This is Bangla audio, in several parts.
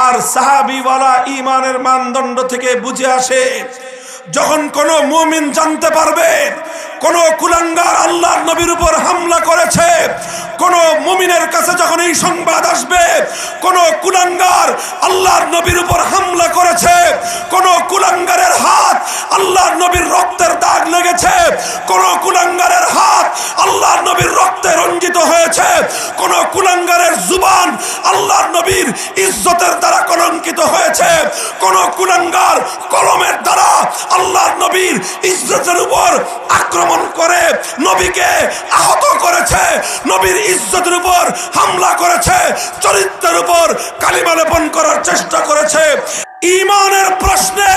আর সাহাবিওয়ালা ইমানের মানদণ্ড থেকে বুঝে আসে, যখন কোন মুমিন জানতে পারবে, কোন কুলাঙ্গার আল্লাহর নবীর উপর হামলা করেছে, কোন মুমিনের কাছে যখন এই সংবাদ আসবে, কোন কুলাঙ্গার আল্লাহর নবীর উপর হামলা করেছে, কোন কুলাঙ্গারের হাত আল্লাহর নবীর রক্তের দাগ লেগেছে, কোন কুলাঙ্গারের হাত আল্লাহর নবীর রক্তে রঞ্জিত হয়েছে, কোন কুলাঙ্গারের জুবান, আল্লাহর নবীর ইজ্জতের দ্বারা কলঙ্কিত হয়েছে। কোন কুলাঙ্গার কলমের দ্বারা আল্লাহর নবীর ইজ্জতের উপর আক্রমণ করে নবীকে আহত করেছে, নবীর ইজ্জতের উপর হামলা করেছে, চরিত্রের উপর কালিমা লেপন করার চেষ্টা করেছে। ইমানের প্রশ্নে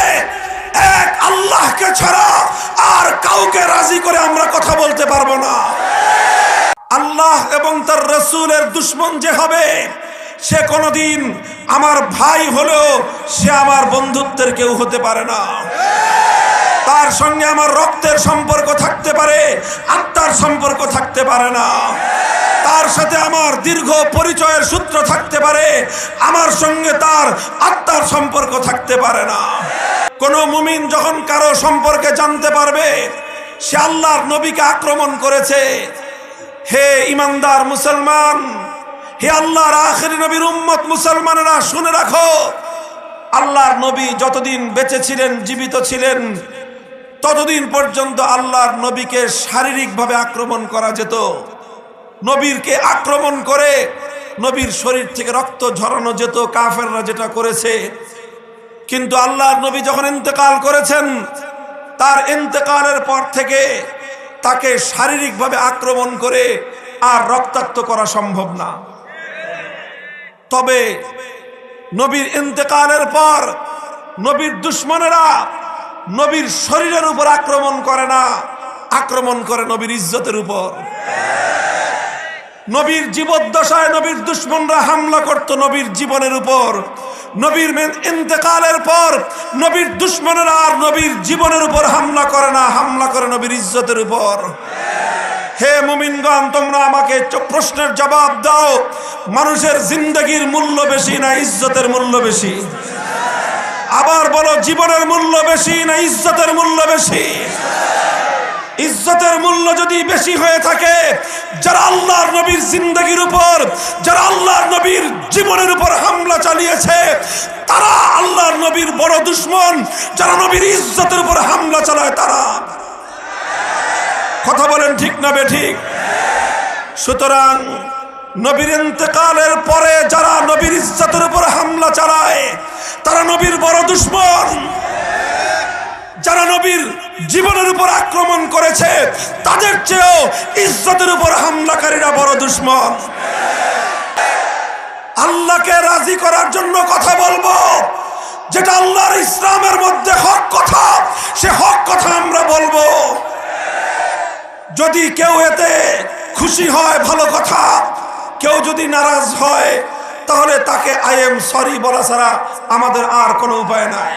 এক আল্লাহকে ছাড়া আর কাউকে রাজি করে আমরা কথা বলতে পারব না। আল্লাহ এবং তার রসুলের দুশ্মন যে হবে, সে কোনোদিন আমার ভাই হলেও সে আমার বন্ধুত্বের কেউ হতে পারে না। তার সঙ্গে আমার রক্তের সম্পর্ক থাকতে পারে, আত্মার সম্পর্ক থাকতে পারে না। তার সাথে আমার দীর্ঘ পরিচয়ের সূত্র থাকতে পারে, আমার সঙ্গে তার আত্মার সম্পর্ক থাকতে পারে না। কোনো মুমিন যখন কারও সম্পর্কে জানতে পারবে, সে আল্লাহর নবীকে আক্রমণ করেছে হে ইমানদার মুসলমান, হে আল্লাহর আখেরি নবীর উম্মত মুসলমানেরা, শুনে রাখো, আল্লাহর নবী যতদিন বেঁচে ছিলেন, জীবিত ছিলেন, ততদিন পর্যন্ত আল্লাহর নবীকে শারীরিকভাবে আক্রমণ করা যেত। নবীরকে আক্রমণ করে নবীর শরীর থেকে রক্ত ঝরানো যেত, কাফেররা যেটা করেছে। কিন্তু আল্লাহর নবী যখন ইন্তেকাল করেছেন, তার ইন্তেকালের পর থেকে তাকে শারীরিকভাবে আক্রমণ করে আর রক্তাক্ত করা সম্ভব না। তবে নবীর ইন্তেকালের পর নবীর দুশ্মনেরা নবীর শরীরের উপর আক্রমণ করে না, আক্রমণ করে নবীর ইজ্জতের উপর। নবীর জীবদ্দশায় নবীর দুশ্মনরা হামলা করত নবীর জীবনের উপর। নবীর ইন্তেকালের পর নবীর দুশ্মনেরা আর নবীর জীবনের উপর হামলা করে না, হামলা করে নবীর ইজ্জতের উপর। হে মুমিনগণ, তোমরা আমাকে প্রশ্নের জবাব দাও। মানুষের জিন্দগির মূল্য বেশি না ইজ্জতের মূল্য বেশি? আবার বলো, জীবনের মূল্য বেশি না ইজ্জতের মূল্য বেশি? ইজ্জতের মূল্য যদি বেশি হয়ে থাকে, যারা আল্লাহর নবীর জিন্দগির উপর, যারা আল্লাহর নবীর জীবনের উপর হামলা চালিয়েছে, তারা আল্লাহর নবীর বড় দুশ্মন, যারা নবীর ইজ্জতের উপর হামলা চালায় তারা। কথা বলেন ঠিক না বে ঠিক সুতরাং নবীর ইন্তেকালের পরে যারা নবীর ইজ্জতের উপর হামলা চালায়, তারা নবীর বড় দুশ্মন। যারা নবীর জীবনের উপর আক্রমণ করেছে, তাদের চেয়েও ইজ্জতের উপর হামলাকারীরা বড় দুশ্মন। আল্লাহকে রাজি করার জন্য কথা বলব। যেটা আল্লাহর ইসলামের মধ্যে হক কথা, সে হক কথা আমরা বলব। যদি কেউ এতে খুশি হয়, ভালো কথা, কেউ যদি নারাজ হয়, তাহলে তাকে আই এম সরি বলা ছাড়া আমাদের আর কোনো উপায় নাই।